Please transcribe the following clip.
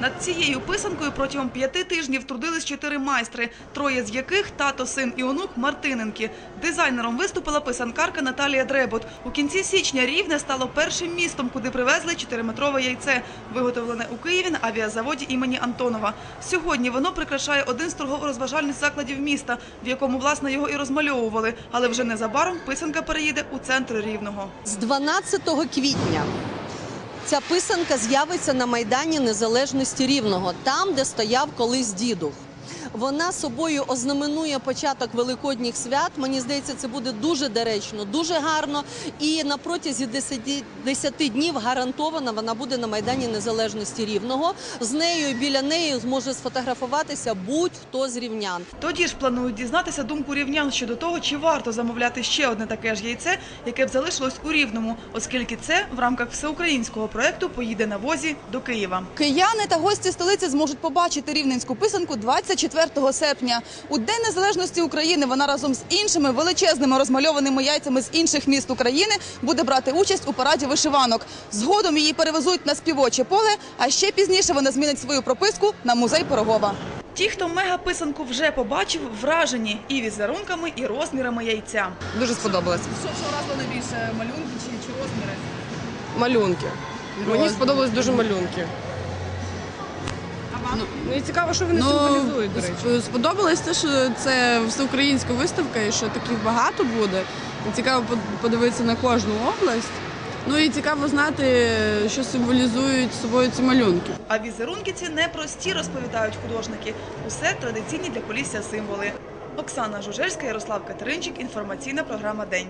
Над цією писанкою протягом п'яти тижнів трудились чотири майстри, троє з яких тато, син і онук Мартиненки. Дизайнером виступила писанкарка Наталія Дребот. У кінці січня Рівне стало першим містом, куди привезли чотириметрове яйце, виготовлене у Києві на авіазаводі імені Антонова. Сьогодні воно прикрашає один з торгово-розважальних закладів міста, в якому власне його і розмальовували. Але вже незабаром писанка переїде у центр Рівного. З 12 квітня ця писанка з'явиться на Майдані Незалежності Рівного, там, де стояв колись дідух. Вона собою ознаменує початок великодніх свят. Мені здається, це буде дуже доречно, дуже гарно. І на протязі 10, 10 днів гарантовано вона буде на Майдані Незалежності Рівного. З нею і біля неї зможе сфотографуватися будь-хто з рівнян. Тоді ж планують дізнатися думку рівнян щодо того, чи варто замовляти ще одне таке ж яйце, яке б залишилось у Рівному, оскільки це в рамках всеукраїнського проекту поїде на возі до Києва. Кияни та гості столиці зможуть побачити рівненську писанку 24 серпня. У День Незалежності України вона разом з іншими величезними розмальованими яйцями з інших міст України буде брати участь у параді вишиванок. Згодом її перевезуть на співоче поле, а ще пізніше вона змінить свою прописку на музей Пирогова. Ті, хто мегаписанку вже побачив, вражені і візерунками, і розмірами яйця. Дуже сподобалось. Що, вразило найбільше малюнки чи, чи розміри? Малюнки. Мені сподобались дуже малюнки. Ну і цікаво, що вони символізують, до речі. сп- сподобалось те, що це всеукраїнська виставка і що таких багато буде. І Цікаво под- подивитися на кожну область. Ну і цікаво знати, що символізують собою ці малюнки. А візерунки ці непрості, розповідають художники. Усе традиційні для Полісся символи. Оксана Жужельська, Ярослав Катеринчик. Інформаційна програма День.